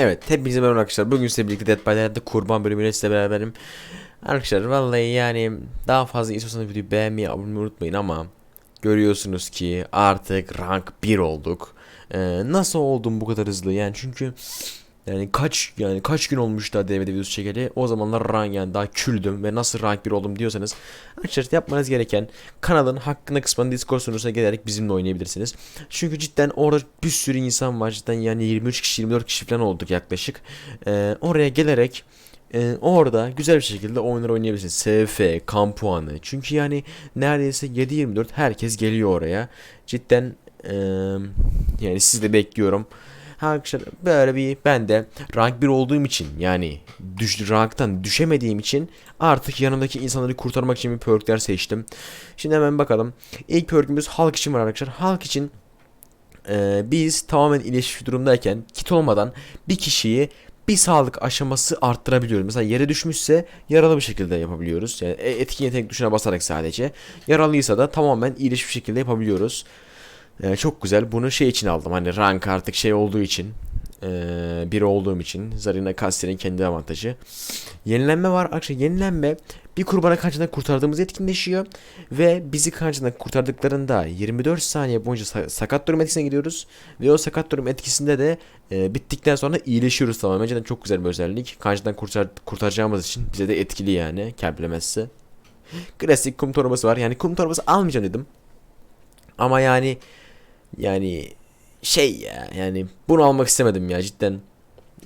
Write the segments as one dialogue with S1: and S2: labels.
S1: Evet hepinize merhaba arkadaşlar. Bugün size birlikte Dead by Daylight'ta kurban bölümüyle size beraberim. Arkadaşlar vallahi yani daha fazla istiyorsanız videoyu beğenmeyi abone olmayı unutmayın ama görüyorsunuz ki artık rank 1 olduk. Ee, nasıl oldum bu kadar hızlı yani çünkü yani kaç yani kaç gün olmuş da DVD videosu çekeli o zamanlar rank yani daha küldüm ve nasıl rank 1 oldum diyorsanız arkadaşlar yapmanız gereken kanalın hakkında kısmının Discord sunucusuna gelerek bizimle oynayabilirsiniz. Çünkü cidden orada bir sürü insan var cidden yani 23 kişi 24 kişi falan olduk yaklaşık. Ee, oraya gelerek e, orada güzel bir şekilde oyunlar oynayabilirsiniz. SF, kamp puanı. Çünkü yani neredeyse 7-24 herkes geliyor oraya. Cidden e, yani sizi de bekliyorum. Arkadaşlar böyle bir ben de rank 1 olduğum için yani düş, ranktan düşemediğim için artık yanımdaki insanları kurtarmak için bir perkler seçtim. Şimdi hemen bakalım. İlk perkümüz halk için var arkadaşlar. Halk için e, biz tamamen iyileşmiş durumdayken kit olmadan bir kişiyi bir sağlık aşaması arttırabiliyoruz. Mesela yere düşmüşse yaralı bir şekilde yapabiliyoruz. Yani e- etkin yetenek tuşuna basarak sadece. Yaralıysa da tamamen iyileşmiş şekilde yapabiliyoruz. Ee, çok güzel. Bunu şey için aldım. Hani rank artık şey olduğu için. Ee, biri olduğum için. Zarina Caster'in kendi avantajı. Yenilenme var. Arkadaşlar yenilenme bir kurbana karşıdan kurtardığımız etkinleşiyor. Ve bizi karşıdan kurtardıklarında 24 saniye boyunca sa- sakat durum etkisine gidiyoruz. Ve o sakat durum etkisinde de e, bittikten sonra iyileşiyoruz tamamen. Cidden çok güzel bir özellik. Karşıdan kurtar kurtaracağımız için bize de etkili yani. Kemplemezse. Klasik kum torbası var. Yani kum torbası almayacağım dedim. Ama yani yani şey ya yani bunu almak istemedim ya cidden.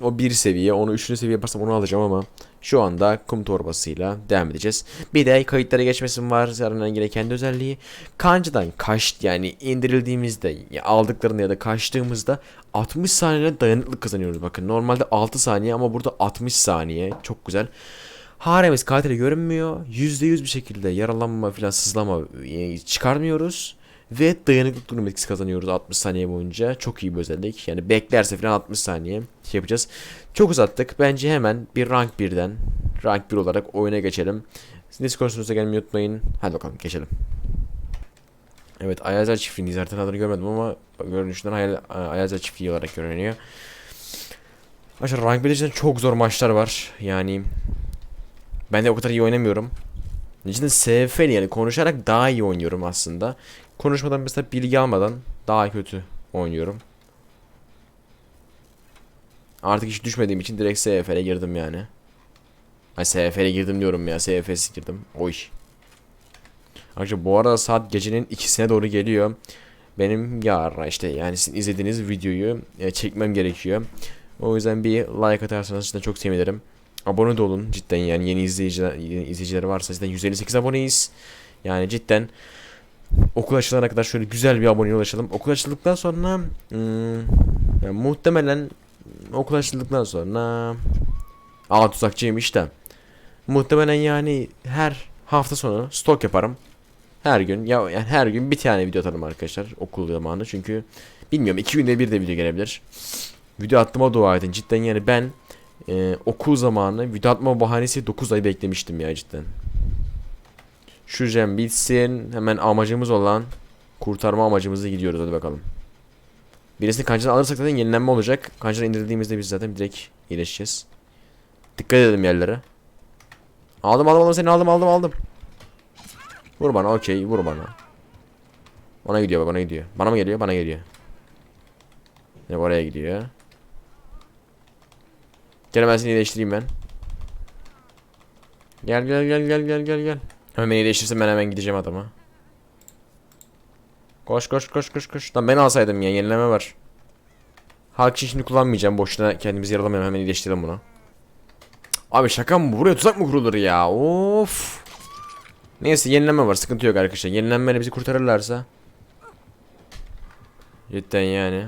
S1: O bir seviye onu üçüncü seviye yaparsam onu alacağım ama şu anda kum torbasıyla devam edeceğiz. Bir de kayıtlara geçmesim var. Zararından yine kendi özelliği. Kancıdan kaç yani indirildiğimizde ya aldıklarında ya da kaçtığımızda 60 saniye dayanıklık kazanıyoruz. Bakın normalde 6 saniye ama burada 60 saniye. Çok güzel. Haremiz katili görünmüyor. %100 bir şekilde yaralanma falan sızlama e, çıkarmıyoruz. Ve dayanıklık durum etkisi kazanıyoruz 60 saniye boyunca. Çok iyi bir özellik. Yani beklerse falan 60 saniye şey yapacağız. Çok uzattık. Bence hemen bir rank 1'den rank 1 olarak oyuna geçelim. Discord sunucunuza gelmeyi unutmayın. Hadi bakalım geçelim. Evet Ayazel çiftliğindeyiz. Zaten adını görmedim ama görünüşünden Hayal, Ayazel çiftliği olarak görünüyor. Arkadaşlar rank 1'de cidden çok zor maçlar var. Yani ben de o kadar iyi oynamıyorum. Cidden SFL yani konuşarak daha iyi oynuyorum aslında. Konuşmadan mesela bilgi almadan daha kötü oynuyorum. Artık hiç düşmediğim için direkt SFL'e girdim yani. Ay SFL'e girdim diyorum ya. SFS girdim. Oy. Arkadaşlar bu arada saat gecenin ikisine doğru geliyor. Benim yarın işte yani sizin izlediğiniz videoyu e, çekmem gerekiyor. O yüzden bir like atarsanız çok sevinirim. Abone de olun cidden yani yeni izleyiciler yeni izleyiciler varsa cidden 158 aboneyiz. Yani cidden okul açılana kadar şöyle güzel bir aboneye ulaşalım. Okul açıldıktan sonra hmm, yani muhtemelen okul açıldıktan sonra Aa tuzakçıymış da. Muhtemelen yani her hafta sonu stok yaparım. Her gün ya yani her gün bir tane video atarım arkadaşlar okul zamanı çünkü bilmiyorum iki günde bir de video gelebilir. Video attıma dua edin cidden yani ben e, okul zamanı video atma bahanesi 9 ay beklemiştim ya cidden. Şu jam bitsin. Hemen amacımız olan kurtarma amacımıza gidiyoruz hadi bakalım. Birisini kancadan alırsak zaten yenilenme olacak. Kancadan indirdiğimizde biz zaten direkt iyileşeceğiz. Dikkat edelim yerlere. Aldım aldım aldım seni aldım aldım aldım. Vur bana okey vur bana. Ona gidiyor bak ona gidiyor. Bana mı geliyor bana geliyor. Yok oraya gidiyor. Gel ben seni iyileştireyim ben. Gel gel gel gel gel gel gel. Hemen beni iyileştirsin ben hemen gideceğim adama. Koş koş koş koş koş. Lan ben alsaydım ya yenileme var. Halk için şimdi kullanmayacağım. Boşuna kendimizi yaralamayalım hemen iyileştirelim bunu. Abi şaka mı bu? Buraya tuzak mı kurulur ya? Of. Neyse yenileme var sıkıntı yok arkadaşlar. Yenilenmeyle bizi kurtarırlarsa. Cidden yani.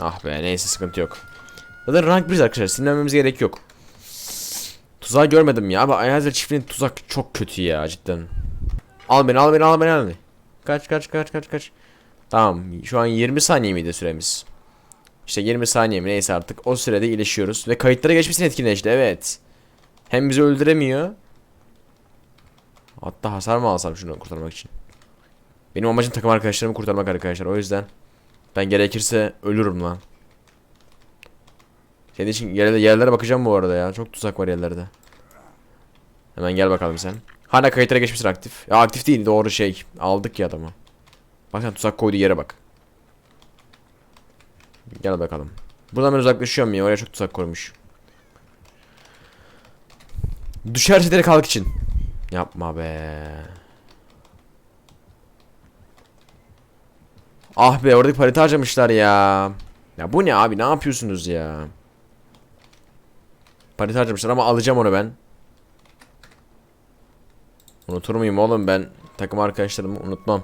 S1: Ah be neyse sıkıntı yok. Zaten rank 1 arkadaşlar sinirlenmemiz gerek yok. Tuzağı görmedim ya. Abi Ayazel çiftliğinin tuzak çok kötü ya cidden. Al beni al beni al beni al beni. Kaç kaç kaç kaç kaç. Tamam şu an 20 saniye miydi süremiz? İşte 20 saniye mi neyse artık o sürede iyileşiyoruz. Ve kayıtlara geçmesini etkileşti evet. Hem bizi öldüremiyor. Hatta hasar mı alsam şunu kurtarmak için. Benim amacım takım arkadaşlarımı kurtarmak arkadaşlar o yüzden. Ben gerekirse ölürüm lan. Senin için yerlere, yerlere bakacağım bu arada ya. Çok tuzak var yerlerde. Hemen gel bakalım sen. Hala kayıtlara geçmişsin aktif. Ya aktif değil doğru şey. Aldık ya adamı. Bak sen tuzak koyduğu yere bak. Gel bakalım. Buradan ben uzaklaşıyorum ya. Oraya çok tuzak koymuş. Düşerse direkt kalk için. Yapma be. Ah be oradaki parite harcamışlar ya. Ya bu ne abi ne yapıyorsunuz ya? Parite harcamışlar ama alacağım onu ben. Unutur muyum oğlum ben takım arkadaşlarımı unutmam.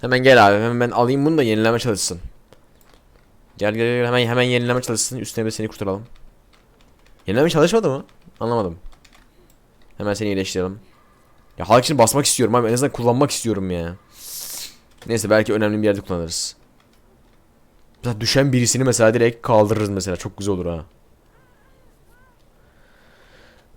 S1: Hemen gel abi hemen ben alayım bunu da yenileme çalışsın. Gel gel gel hemen hemen yenileme çalışsın üstüne de seni kurtaralım. Yenileme çalışmadı mı? Anlamadım. Hemen seni iyileştirelim. Ya halk için basmak istiyorum abi en azından kullanmak istiyorum ya. Neyse belki önemli bir yerde kullanırız. Mesela düşen birisini mesela direkt kaldırırız mesela çok güzel olur ha.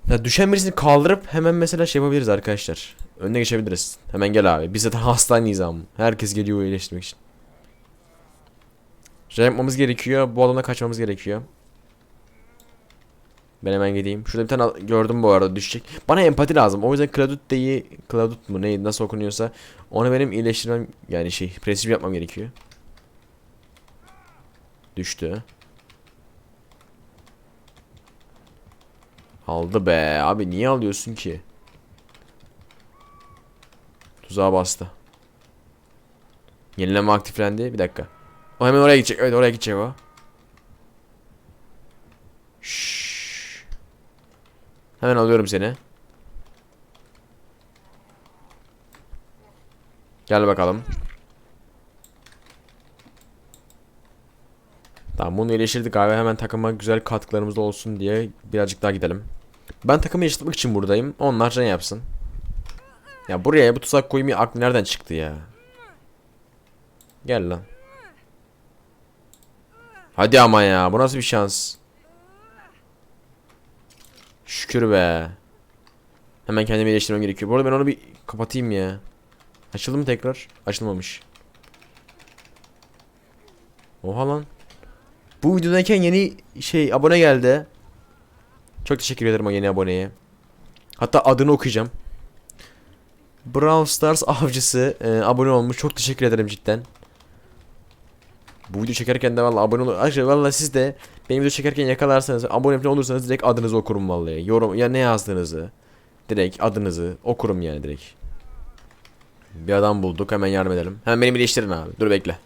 S1: Ya düşen birisini kaldırıp hemen mesela şey yapabiliriz arkadaşlar. Önüne geçebiliriz. Hemen gel abi. Biz zaten hastaneyiz ama. Herkes geliyor iyileştirmek için. Şey yapmamız gerekiyor. Bu alana kaçmamız gerekiyor. Ben hemen gideyim. Şurada bir tane gördüm bu arada düşecek. Bana empati lazım. O yüzden Kladut değil. Kladut mu neydi nasıl okunuyorsa. Onu benim iyileştirmem yani şey prensip yapmam gerekiyor. Düştü. Aldı be. Abi niye alıyorsun ki? Tuzağa bastı. Yenileme aktiflendi. Bir dakika. O hemen oraya gidecek. Evet oraya gidecek o. Hemen alıyorum seni. Gel bakalım. Tamam bunu iyileştirdik abi. Hemen takıma güzel katkılarımız da olsun diye birazcık daha gidelim. Ben takımı yaşatmak için buradayım. Onlar ne yapsın? Ya buraya bu tuzak koymayı aklı nereden çıktı ya? Gel lan. Hadi ama ya. Bu nasıl bir şans? Şükür be. Hemen kendimi iyileştirmem gerekiyor. Bu arada ben onu bir kapatayım ya. Açıldı mı tekrar? Açılmamış. Oha lan. Bu videodayken yeni şey abone geldi. Çok teşekkür ederim o yeni aboneye. Hatta adını okuyacağım. Brawl Stars avcısı e, abone olmuş. Çok teşekkür ederim cidden. Bu video çekerken de vallahi abone olun. Arkadaşlar vallahi siz de benim video çekerken yakalarsanız abone falan olursanız direkt adınızı okurum vallahi. Yorum ya ne yazdığınızı. Direkt adınızı okurum yani direkt. Bir adam bulduk hemen yardım edelim. Hemen beni iyileştirin abi. Dur bekle.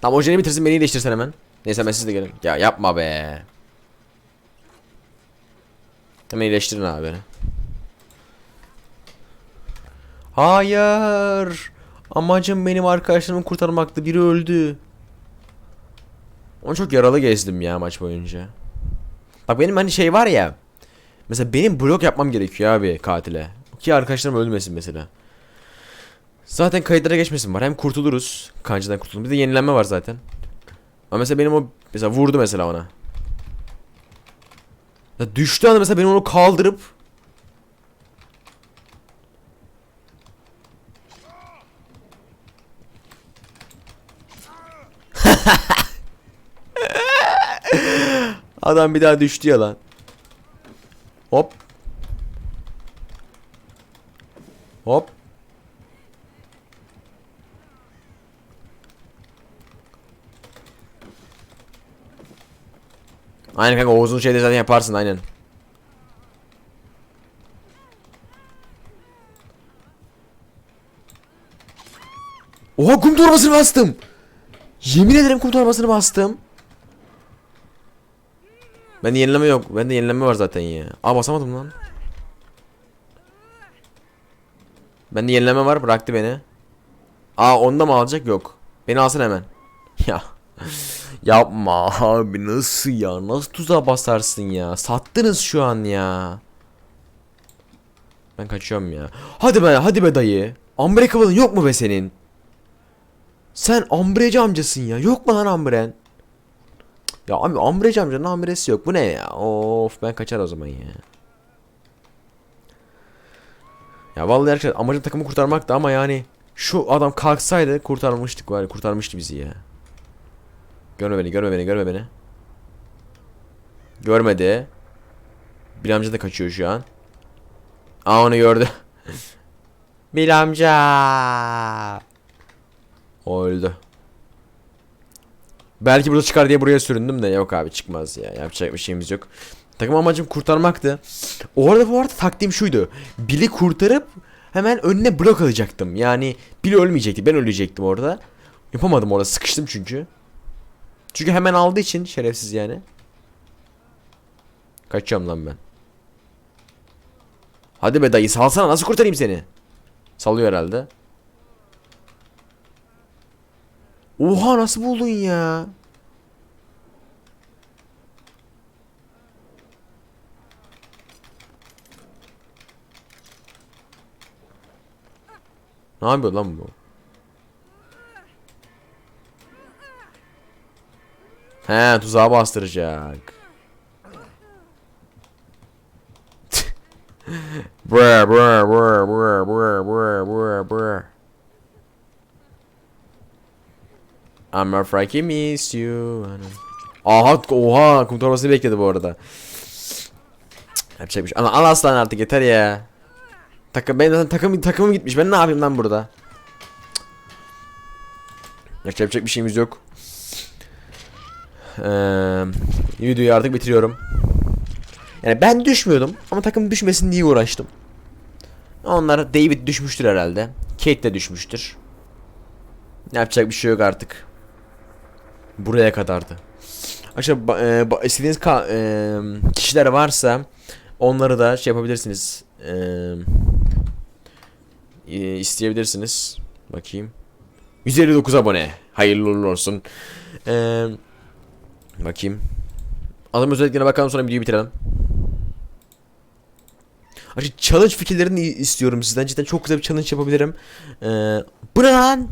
S1: Tamam ojeni bitirsin beni iyileştirsin hemen. Neyse ben siz de gelin. Ya yapma be. Hemen iyileştirin abi beni. Hayır. Amacım benim arkadaşlarımı kurtarmaktı. Biri öldü. Onu çok yaralı gezdim ya maç boyunca. Bak benim hani şey var ya. Mesela benim blok yapmam gerekiyor abi katile. Ki arkadaşlarım ölmesin mesela. Zaten kayıtlara geçmesin var. Hem kurtuluruz. Kancıdan kurtuluruz. Bir de yenilenme var zaten. Ama mesela benim o mesela vurdu mesela ona. Ya düştü anda mesela benim onu kaldırıp Adam bir daha düştü ya lan. Hop. Hop. Aynen kanka Oğuz'un şeyde zaten yaparsın aynen. Oha kum torbasını bastım. Yemin ederim kum torbasını bastım. Ben yenileme yok. Bende yenileme var zaten ya. Aa basamadım lan. Bende yenileme var bıraktı beni. Aa onda mı alacak? Yok. Beni alsın hemen. Ya. Yapma abi nasıl ya? Nasıl tuzağa basarsın ya? Sattınız şu an ya. Ben kaçıyorum ya. Hadi be hadi be dayı. Ambre kıvılın yok mu be senin? Sen ambreci amcasın ya. Yok mu lan ambren? Ya abi ambreci amcanın ambresi yok. Bu ne ya? Of ben kaçar o zaman ya. Ya vallahi arkadaşlar amacım takımı kurtarmaktı ama yani Şu adam kalksaydı kurtarmıştık var kurtarmıştı bizi ya. Görme beni, görme beni, görme beni. Görmedi. Bir amca da kaçıyor şu an. Aa onu gördü. Bil amca. O öldü. Belki burada çıkar diye buraya süründüm de yok abi çıkmaz ya. Yapacak bir şeyimiz yok. Takım amacım kurtarmaktı. O arada bu arada taktiğim şuydu. Bill'i kurtarıp hemen önüne blok alacaktım. Yani Bill ölmeyecekti. Ben ölecektim orada. Yapamadım orada. Sıkıştım çünkü. Çünkü hemen aldığı için şerefsiz yani. Kaçacağım lan ben. Hadi be dayı salsana nasıl kurtarayım seni? Salıyor herhalde. Oha nasıl buldun ya? Ne yapıyor lan bu? He tuzağa bastıracak. Brr brr brr brr brr brr brr brr. I'm afraid I miss you. Aha oha kurtarmasını bekledi bu arada. Yapacak. Ana al aslan artık yeter ya. Takım ben takım takımım gitmiş. Ben ne yapayım lan burada? Cık. Yapacak bir şeyimiz yok. Ee, videoyu artık bitiriyorum. Yani ben düşmüyordum ama takım düşmesin diye uğraştım. Onlar David düşmüştür herhalde. Kate de düşmüştür. Yapacak bir şey yok artık. Buraya kadardı. Ba- e, istediğiniz ka- e, kişiler varsa onları da şey yapabilirsiniz. E, e, isteyebilirsiniz. Bakayım. 159 abone. Hayırlı uğurlu olsun. E, bakayım. Adam özelliklerine bakalım sonra videoyu bitirelim. Arkadaşlar challenge fikirlerini istiyorum sizden. Cidden çok güzel bir challenge yapabilirim. Ee, bu ne lan?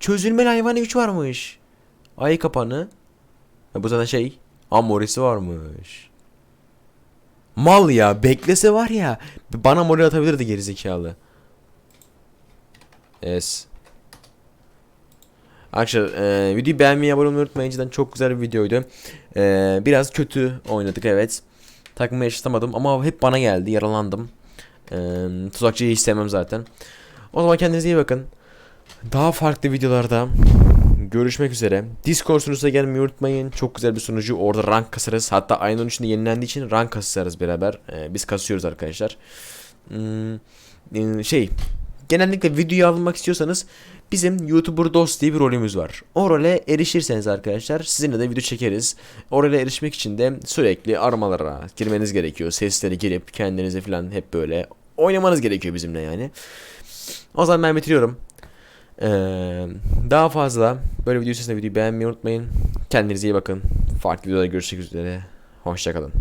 S1: Çözülmeli hayvani güç varmış. Ay kapanı. Ha, bu zaten şey. Amorisi varmış. Mal ya. Beklese var ya. Bana moral atabilirdi gerizekalı. Yes. Arkadaşlar e, videoyu beğenmeyi abone olmayı unutmayın. Cidden çok güzel bir videoydu. E, biraz kötü oynadık evet. Takımı yaşatamadım ama hep bana geldi. Yaralandım. E, tuzakçıyı hiç sevmem zaten. O zaman kendinize iyi bakın. Daha farklı videolarda görüşmek üzere. Discord sunucusuna gelmeyi unutmayın. Çok güzel bir sunucu. Orada rank kasarız. Hatta ayın 13'ünde yenilendiği için rank kasarız beraber. Ee, biz kasıyoruz arkadaşlar. Hmm, e, şey genellikle videoyu almak istiyorsanız bizim YouTuber Dost diye bir rolümüz var. O role erişirseniz arkadaşlar sizinle de video çekeriz. O role erişmek için de sürekli aramalara girmeniz gerekiyor. Sesleri girip kendinize falan hep böyle oynamanız gerekiyor bizimle yani. O zaman ben bitiriyorum. Ee, daha fazla böyle video videoyu beğenmeyi unutmayın. Kendinize iyi bakın. Farklı videoda görüşmek üzere. Hoşçakalın.